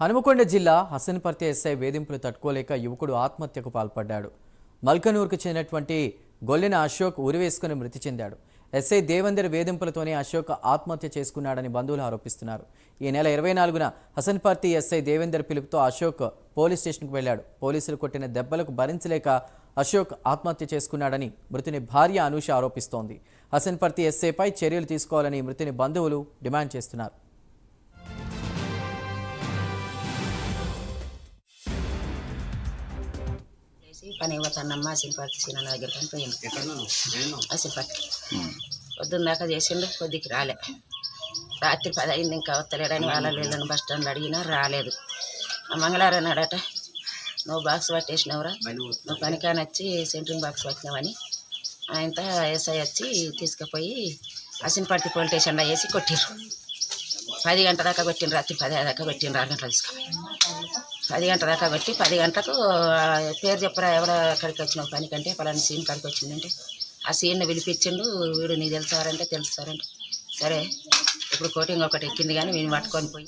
హనుమకొండ జిల్లా హసన్పర్తి ఎస్ఐ వేధింపులు తట్టుకోలేక యువకుడు ఆత్మహత్యకు పాల్పడ్డాడు. మల్కనూరుకు చెందినటువంటి గొల్లెన అశోక్ ఉరివేసుకుని మృతి చెందాడు. ఎస్ఐ దేవందర్ వేధింపులతోనే అశోక్ ఆత్మహత్య చేసుకున్నాడని బంధువులు ఆరోపిస్తున్నారు. ఈ నెల ఇరవై నాలుగున హసన్పర్తి ఎస్ఐ దేవేందర్ పిలుపుతో అశోక్ పోలీస్ స్టేషన్కు వెళ్ళాడు పోలీసులు కొట్టిన దెబ్బలకు భరించలేక అశోక్ ఆత్మహత్య చేసుకున్నాడని మృతుని భార్య అనూష ఆరోపిస్తోంది. హసన్పర్తి ఎస్ఐపై చర్యలు తీసుకోవాలని మృతుని బంధువులు డిమాండ్ చేస్తున్నారు. చేసి పని పోతానమ్మా అసిపత్తి చిన్న దగ్గర పోయింది అసిపత్తి పొద్దున్న దాకా చేసిండు కొద్దికి రాలే రాత్రి పది అయింది ఇంకా వస్తలేడని వాళ్ళ వీళ్ళని బస్ స్టాండ్లో అడిగినా రాలేదు ఆ మంగళవారం నాడట నువ్వు బాక్స్ పట్టేసినవురా నువ్వు పనికాని వచ్చి సెంట్రింగ్ బాక్స్ పట్టినావని ఆయనతో ఎస్ఐ వచ్చి తీసుకుపోయి అసినపర్తి పోలీస్ స్టేషన్లో వేసి కొట్టిర్రు పది గంటల దాకా పెట్టిన రాత్రి పది దాకా పెట్టిన ఆరు గంటలు తీసుకుపోయి పది గంటల దాకా పెట్టి పది గంటలకు పేరు చెప్పరా ఎవడ అక్కడికి వచ్చినావు పని కంటే పలానా సీన్ కాడికి వచ్చిందంటే ఆ సీన్ని పిలిపించిండు వీడు నీకు తెలుసారంటే తెలుస్తారంటే. సరే ఇప్పుడు కోటింగ్ ఒకటి ఎక్కింది కానీ వీడిని పట్టుకొని పోయి